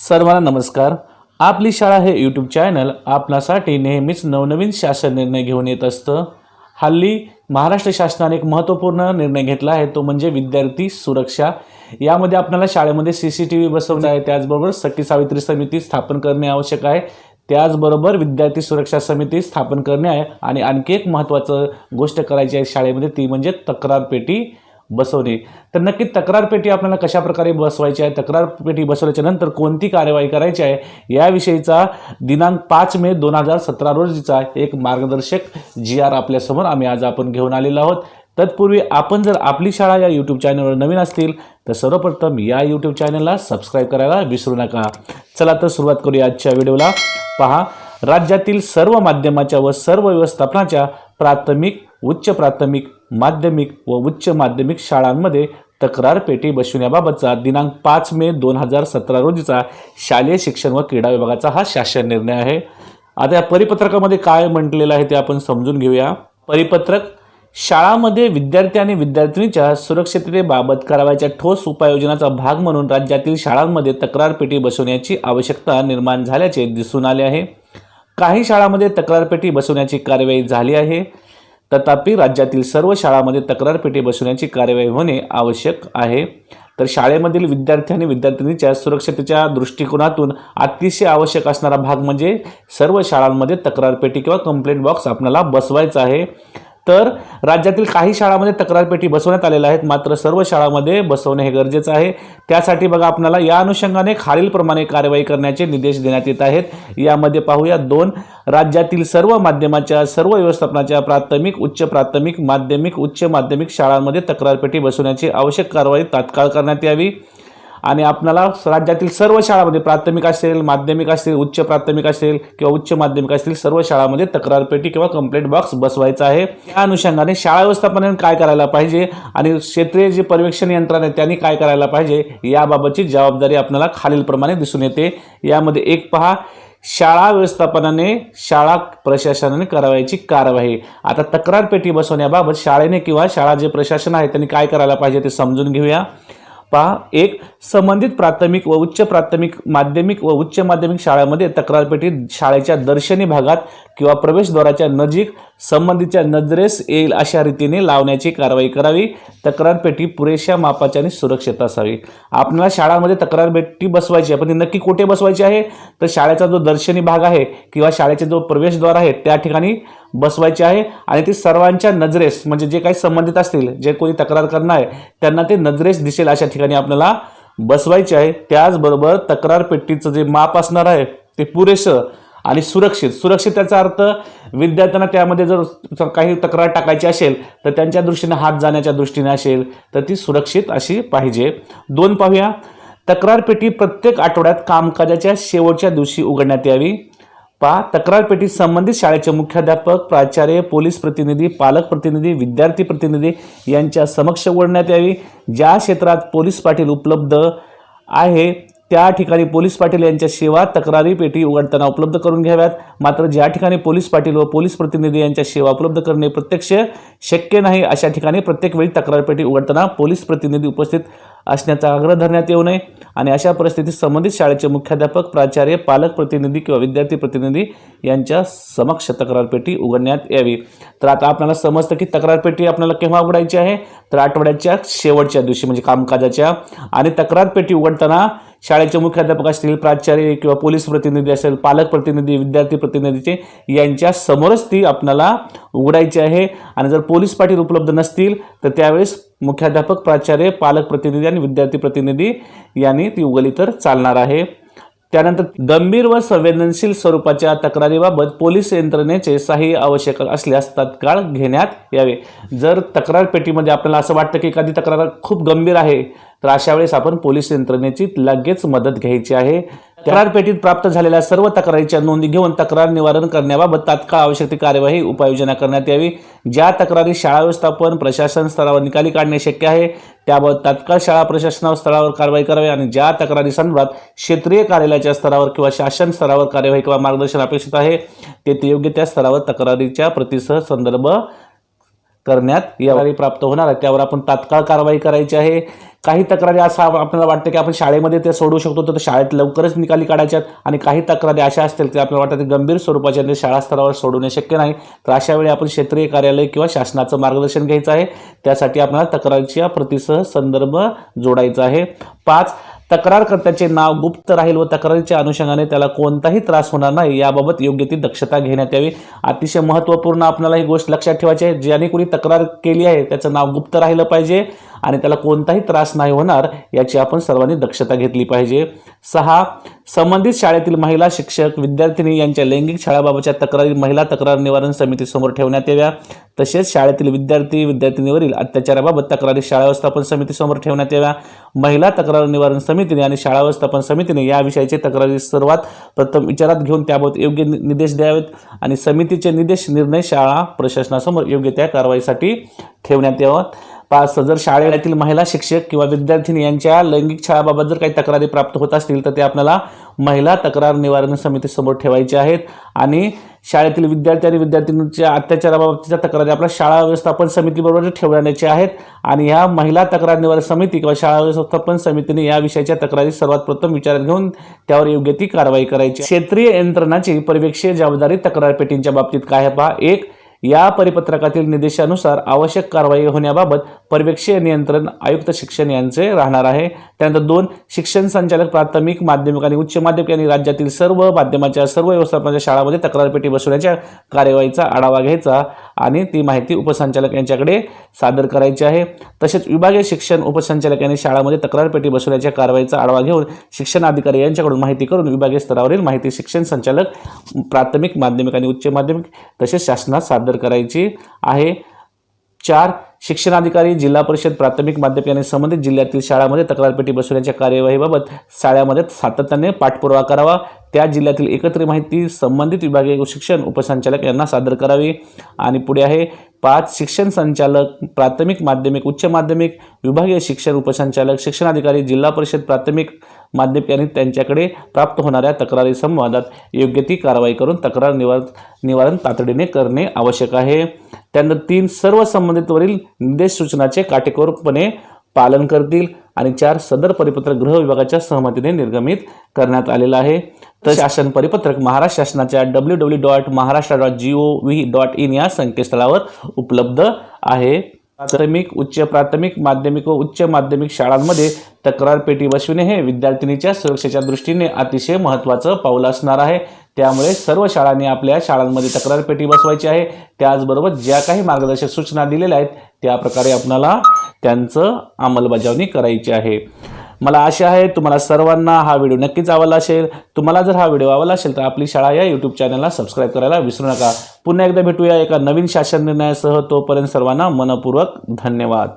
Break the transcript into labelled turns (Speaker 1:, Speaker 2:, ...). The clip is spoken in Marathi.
Speaker 1: सर्वांना नमस्कार. आपली शाळा हे यूट्यूब चॅनल आपणासाठी नेहमीच नवनवीन शासन निर्णय घेऊन येत असतं. हल्ली महाराष्ट्र शासनाने एक महत्त्वपूर्ण निर्णय घेतला आहे तो म्हणजे विद्यार्थी सुरक्षा. यामध्ये आपल्याला शाळेमध्ये सी सी टी व्ही बसवणं आहे त्याचबरोबर सखी सावित्री समिती स्थापन करणे आवश्यक आहे. त्याचबरोबर विद्यार्थी सुरक्षा समिती स्थापन करणे आहे. आणि आणखी एक महत्त्वाचं गोष्ट करायची आहे शाळेमध्ये ती म्हणजे तक्रार पेटी बसवणे तर नक्की तक्रार पेटी आपल्याला कशाप्रकारे बसवायची आहे? तक्रार पेटी बसवल्याच्या नंतर कोणती कार्यवाही करायची आहे? याविषयीचा दिनांक पाच मे दोन हजार सतरा रोजीचा एक मार्गदर्शक जी आर आपल्यासमोर आम्ही आज आपण घेऊन आलेलो आहोत. तत्पूर्वी आपण जर आपली शाळा या यूट्यूब चॅनलवर नवीन असतील तर सर्वप्रथम या यूट्यूब चॅनलला सबस्क्राईब करायला विसरू नका. चला तर सुरुवात करूया आजच्या व्हिडिओला. पहा राज्यातील सर्व माध्यमाच्या व सर्व व्यवस्थापनाच्या प्राथमिक उच्च प्राथमिक माध्यमिक व उच्च माध्यमिक शाळांमध्ये तक्रार पेटी बसविण्याबाबतचा दिनांक पाच मे दोन हजार सतरा रोजीचा शालेय शिक्षण व क्रीडा विभागाचा हा शासन निर्णय आहे. आता या परिपत्रकामध्ये काय म्हटलेलं आहे ते आपण समजून घेऊया. परिपत्रक शाळामध्ये विद्यार्थी आणि विद्यार्थिनीच्या सुरक्षिततेबाबत करावयाच्या ठोस उपाययोजनाचा भाग म्हणून राज्यातील शाळांमध्ये तक्रार पेटी बसवण्याची आवश्यकता निर्माण झाल्याचे दिसून आले आहे. काही शाळांमध्ये तक्रार पेटी बसवण्याची कारवाई झाली आहे. तथापि राज्यातील सर्व शाळांमध्ये तक्रार पेटी बसवण्याची कार्यवाही होणे आवश्यक आहे. तर शाळेमधील विद्यार्थी आणि विद्यार्थिनीच्या सुरक्षतेच्या दृष्टिकोनातून अतिशय आवश्यक असणारा भाग म्हणजे सर्व शाळांमध्ये तक्रार पेटी किंवा कंप्लेंट बॉक्स आपल्याला बसवायचा आहे. तर राज्यातील काही शाळांमध्ये तक्रारपेटी बसवण्यात आलेल्या आहेत. मात्र सर्व शाळांमध्ये बसवणे हे गरजेचं आहे. त्यासाठी बघा आपल्याला या अनुषंगाने खालीलप्रमाणे कारवाई करण्याचे निर्देश देण्यात येत आहेत. यामध्ये पाहूया दोन राज्यातील सर्व माध्यमाच्या सर्व व्यवस्थापनाच्या प्राथमिक उच्च प्राथमिक माध्यमिक उच्च माध्यमिक शाळांमध्ये तक्रारपेटी बसवण्याची आवश्यक कारवाई तात्काळ करण्यात यावी. आणि आपल्याला राज्यातील सर्व शाळामध्ये प्राथमिक असेल माध्यमिक असेल उच्च प्राथमिक असेल किंवा उच्च माध्यमिक असतील सर्व शाळामध्ये तक्रार पेटी किंवा कंप्लेंट बॉक्स बसवायचा आहे. या अनुषंगाने शाळा व्यवस्थापनाने काय करायला पाहिजे आणि क्षेत्रीय जे पर्यवेक्षण यंत्रणा आहे त्यांनी काय करायला पाहिजे याबाबतची जबाबदारी आपल्याला खालीलप्रमाणे दिसून येते. यामध्ये एक पहा शाळा व्यवस्थापनाने शाळा प्रशासनाने करावयाची कारवाई. आता तक्रार पेटी बसवण्याबाबत शाळेने किंवा शाळा जे प्रशासन आहे त्यांनी काय करायला पाहिजे ते समजून घेऊया. पहा एक संबंधित प्राथमिक व उच्च प्राथमिक माध्यमिक व उच्च माध्यमिक शाळांमध्ये तक्रारपेटीत शाळेच्या दर्शनी भागात किंवा प्रवेशद्वाराच्या नजीक संबंधीच्या नजरेस येईल अशा रीतीने लावण्याची कारवाई करावी. तक्रारपेटी पुरेशा मापाच्या आणि सुरक्षित असावी. आपल्याला शाळांमध्ये तक्रारपेटी बसवायची आहे पण ती नक्की कुठे बसवायची आहे? तर शाळेचा जो दर्शनी भाग आहे किंवा शाळेचे जो प्रवेशद्वार आहे त्या ठिकाणी बसवायची आहे आणि ती सर्वांच्या नजरेस म्हणजे जे काही संबंधित असतील जे कोणी तक्रार करणार आहे त्यांना ते नजरेस दिसेल अशा ठिकाणी आपल्याला बसवायचे आहे. त्याचबरोबर तक्रार पेटीचं जे माप असणार आहे ते पुरेसं आणि सुरक्षित. सुरक्षित त्याचा अर्थ विद्यार्थ्यांना त्यामध्ये जर काही तक्रार टाकायची असेल तर त्यांच्या दृष्टीने हात जाण्याच्या दृष्टीने असेल तर ती सुरक्षित अशी पाहिजे. दोन पाहूया. तक्रार पेटी प्रत्येक आठवड्यात कामकाजाच्या शेवटच्या दिवशी उघडण्यात यावी. पहा तक्रार पेटी संबंधित शाळेचे मुख्याध्यापक प्राचार्य पोलीस प्रतिनिधी पालक प्रतिनिधी विद्यार्थी प्रतिनिधी यांच्या समक्ष ओढण्यात यावी. ज्या क्षेत्रात पोलीस पाटील उपलब्ध आहे त्या ठिकाणी पोलीस पाटील यांच्या सेवा तक्रारी पेटी उघडताना उपलब्ध करून घ्याव्यात. मात्र ज्या ठिकाणी पोलीस पाटील व पोलीस प्रतिनिधी यांच्या सेवा उपलब्ध करणे प्रत्यक्ष शक्य नाही अशा ठिकाणी प्रत्येक वेळी तक्रार पेटी उघडताना पोलीस प्रतिनिधी उपस्थित असण्याचा आग्रह धरण्यात येऊ नये. आणि अशा परिस्थितीत संबंधित शाळेचे मुख्याध्यापक प्राचार्य पालक प्रतिनिधी किंवा विद्यार्थी प्रतिनिधी यांच्या समक्ष तक्रारपेटी उघडण्यात यावी. तर आता आपल्याला समजतं की तक्रारपेटी आपल्याला केव्हा उघडायची आहे? तर आठवड्याच्या शेवटच्या दिवशी म्हणजे कामकाजाच्या. आणि तक्रारपेटी उघडताना शाळेचे मुख्याध्यापक असतील प्राचार्य किंवा पोलीस प्रतिनिधी असेल पालक प्रतिनिधी विद्यार्थी प्रतिनिधीचे यांच्या समोरच ती आपणाला उघडायची आहे. आणि जर पोलीस पाटील उपलब्ध नसतील तर त्यावेळेस मुख्याध्यापक प्राचार्य पालक प्रतिनिधी आणि विद्यार्थी प्रतिनिधी यांनी ती उघडली तर चालणार आहे. त्यानंतर गंभीर व संवेदनशील स्वरूपाच्या तक्रारीबाबत पोलीस यंत्रणेचे सहाय्य आवश्यक असल्यास तत्काळ घेण्यात यावे. जर तक्रार पेटीमध्ये आपल्याला असं वाटतं की एखादी तक्रार खूप गंभीर आहे तर अशा वेळेस आपण पोलीस यंत्रणेची लगेच मदत घ्यायची आहे. तक्रार पेटीत प्राप्त झालेल्या सर्व तक्रारीच्या नोंदी घेऊन तक्रार निवारण करण्याबाबत तात्काळ आवश्यक ती कार्यवाही उपाययोजना करण्यात यावी. ज्या तक्रारी शाळा व्यवस्थापन प्रशासन स्तरावर निकाली काढणे शक्य आहे त्याबाबत तात्काळ शाळा प्रशासना स्तरावर कारवाई करावी आणि ज्या तक्रारी संदर्भात क्षेत्रीय कार्यालयाच्या स्तरावर किंवा शासन स्तरावर कार्यवाही किंवा मार्गदर्शन अपेक्षित आहे ते ते योग्य त्या स्तरावर तक्रारीच्या प्रतिसह संदर्भ करण्यात यावेळी प्राप्त होणार आहे. त्यावर आपण तात्काळ कारवाई करायची आहे. काही तक्रारी असा आपल्याला वाटतं की आपण शाळेमध्ये ते सोडवू शकतो तर शाळेत लवकरच निकाली काढायच्यात आणि काही तक्रारी अशा असतील की आपल्याला वाटतं ते गंभीर स्वरूपाच्या ते शाळा स्तरावर सोडवणे शक्य नाही तर अशा वेळी आपण क्षेत्रीय कार्यालय किंवा शासनाचं मार्गदर्शन घ्यायचं आहे. त्यासाठी आपल्याला तक्रारीच्या प्रतिसह संदर्भ जोडायचा आहे. पाच तक्रारकर्त्याचे नाव गुप्त राहील व तक्रारीच्या अनुषंगाने त्याला कोणताही त्रास होणार नाही याबाबत योग्य ती दक्षता घेण्यात यावी. अतिशय महत्त्वपूर्ण आपल्याला ही गोष्ट लक्षात ठेवायची आहे. ज्याने कोणी तक्रार केली आहे त्याचं नाव गुप्त राहिलं पाहिजे. आणि त्याला कोणताही त्रास नाही होणार याची आपण सर्वांनी दक्षता घेतली पाहिजे. सहा संबंधित शाळेतील महिला शिक्षक विद्यार्थिनी यांच्या लैंगिक शाळाबाबतच्या तक्रारी महिला तक्रार निवारण समितीसमोर ठेवण्यात याव्या. तसेच शाळेतील विद्यार्थी विद्यार्थिनीवरील अत्याचाराबाबत तक्रारी शाळा व्यवस्थापन समितीसमोर ठेवण्यात याव्या. महिला तक्रार निवारण समितीने आणि शाळा व्यवस्थापन समितीने या विषयाची तक्रारी सर्वात प्रथम विचारात घेऊन त्याबाबत योग्य नि- निर्देश द्यावेत आणि समितीचे निर्देश निर्णय शाळा प्रशासनासमोर योग्य त्या कारवाईसाठी ठेवण्यात यावं. पाच जर शाळेतील महिला शिक्षक किंवा विद्यार्थिनी यांच्या लैंगिक छळाबाबत जर काही तक्रारी प्राप्त होत असतील तर ते आपल्याला महिला तक्रार निवारण समितीसमोर ठेवायचे आहेत. आणि शाळेतील विद्यार्थी आणि विद्यार्थिनींच्या अत्याचाराबाबतच्या तक्रारी आपल्या शाळा व्यवस्थापन समितीबरोबर ठेवण्याचे आहेत. आणि ह्या महिला तक्रार निवारण समिती किंवा शाळा व्यवस्थापन समितीने या विषयाच्या तक्रारी सर्वात प्रथम विचारात घेऊन त्यावर योग्य ती कारवाई करायची. क्षेत्रीय यंत्रणाची पर्यवेक्षीय जबाबदारी तक्रार पेटींच्या बाबतीत काय आहे पहा. एक या परिपत्रकातील निर्देशानुसार आवश्यक कारवाई होण्याबाबत पर्यवेक्षीय नियंत्रण आयुक्त शिक्षण यांचे राहणार आहे. त्यानंतर दोन शिक्षण संचालक प्राथमिक माध्यमिक आणि उच्च माध्यमिक यांनी राज्यातील सर्व माध्यमाच्या सर्व व्यवस्थापनाच्या शाळामध्ये तक्रारपेटी बसवण्याच्या कार्यवाहीचा आढावा घ्यायचा आणि ती माहिती उपसंचालक यांच्याकडे सादर करायची आहे. तसेच विभागीय शिक्षण उपसंचालक यांनी शाळामध्ये तक्रारपेटी बसवण्याच्या कारवाईचा आढावा घेऊन शिक्षण अधिकारी यांच्याकडून माहिती करून विभागीय स्तरावरील माहिती शिक्षण संचालक प्राथमिक माध्यमिक आणि उच्च माध्यमिक तसेच शासनात सादर करायची आहे. चार शिक्षणाधिकारी जिल्हा परिषद प्राथमिक माध्यमिक आणि संबंधित जिल्ह्यातील शाळांमध्ये तक्रारपेटी बसवण्याच्या कार्यवाहीबाबत शाळांमध्ये सातत्याने पाठपुरावा करावा. त्या जिल्ह्यातील एकत्रित माहिती संबंधित विभागीय शिक्षण उपसंचालक यांना सादर करावी. आणि पुढे आहे पाच शिक्षण संचालक प्राथमिक माध्यमिक उच्च माध्यमिक विभागीय शिक्षण उपसंचालक शिक्षणाधिकारी जिल्हा परिषद प्राथमिक माध्यमिक यांनी त्यांच्याकडे प्राप्त होणाऱ्या तक्रारी संवादात योग्य ती कारवाई करून तक्रार निवार निवारण तातडीने करणे आवश्यक आहे. त्यानंतर तीन सर्व संबंधितवरील निर्देश सूचनाचे काटेकोरपणे पालन करतील आणि चार सदर परिपत्रक गृह विभागाच्या सहमतीने निर्गमित करण्यात आलेलं आहे. तर शासन परिपत्रक महाराष्ट्र शासनाच्या W W dot Maharashtra dot G O V dot in या संकेतस्थळावर उपलब्ध आहे. प्राथमिक उच्च प्राथमिक माध्यमिक व उच्च माध्यमिक शाळांमध्ये तक्रार पेटी बसविणे हे विद्यार्थिनीच्या सुरक्षेच्या दृष्टीने अतिशय महत्त्वाचं पाऊल असणार आहे. त्यामुळे सर्व शाळांनी आपल्या शाळांमध्ये तक्रार पेटी बसवायची आहे. त्याचबरोबर ज्या काही मार्गदर्शक सूचना दिलेल्या आहेत त्या प्रकारे आपणाला त्यांचं अंमलबजावणी करायची आहे. मला आशा आहे तुम्हाला सर्वांना हा व्हिडिओ नक्कीच आवडला असेल. तुम्हाला जर हा व्हिडिओ आवडला असेल तर आपली शाळा या यूट्यूब चॅनलला सबस्क्राईब करायला विसरू नका. पुन्हा एकदा भेटूया एका नवीन शासन निर्णयासह. तोपर्यंत सर्वांना मनपूर्वक धन्यवाद.